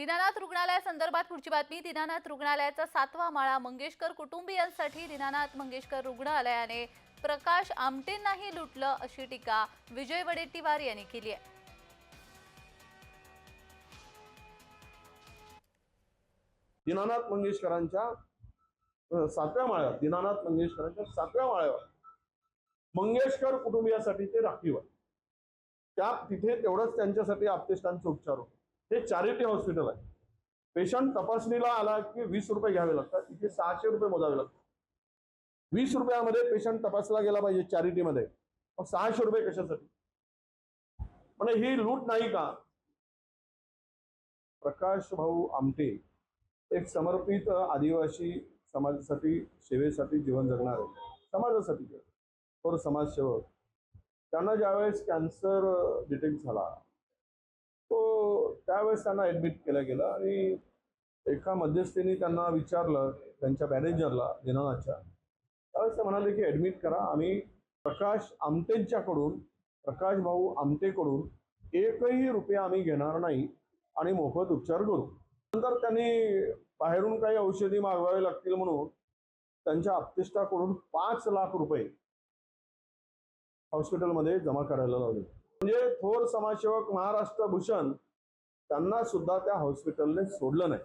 दीनानाथ रुग्णालयासंदर्भात पुढची बातमी. दीनानाथ रुग्णालयाचा सातवा माळा मंगेशकर कुटुंबियांसाठी दीनानाथ मंगेशकर रुग्णालयाने प्रकाश आमटेंनाही लुटलं अशी टीका विजय वडेट्टीवार यांनी केली आहे. दीनानाथ मंगेशकरांच्या सातव्या माळ्यावर दीनानाथ मंगेशकरांच्या सातव्या माळ्यावर मंगेशकर कुटुंबियासाठी ते राखीव आहे. त्या तिथे तेवढंच त्यांच्यासाठी आपतेष्टांचे उपचार होते. हे चॅरिटी हॉस्पिटल आहे. पेशंट तपासणीला आला की वीस रुपये घ्यावे लागतात. इथे सहाशे रुपये मोजावे लागतात. वीस रुपयामध्ये पेशंट तपासला गेला पाहिजे चॅरिटीमध्ये मग सहाशे रुपये कशासाठी? म्हणजे ही लूट नाही का? प्रकाश भाऊ आमटे एक समर्पित आदिवासी समाजासाठी सेवेसाठी जीवन जगणारे समाजासाठी. थोर समाजसेवक. त्यांना ज्यावेळेस कॅन्सर डिटेक्ट uh, झाला त्यावेळेस त्यांना ऍडमिट केलं गेलं आणि एका मध्यस्थीने त्यांना विचारलं त्यांच्या मॅनेजरला दिनानाथच्या त्यावेळेस ते म्हणाले की ऍडमिट करा आम्ही प्रकाश आमटेंच्याकडून प्रकाश भाऊ आमटेकडून एकही रुपया आम्ही घेणार नाही आणि मोफत उपचार करू. नंतर त्यांनी बाहेरून काही औषधी मागवावे लागतील म्हणून त्यांच्या आपतिष्टाकडून पाच लाख रुपये हॉस्पिटलमध्ये जमा करायला लावले. म्हणजे थोर समाजसेवक महाराष्ट्र भूषण त्यांना सुद्धा त्या हॉस्पिटलने सोडलं नाही.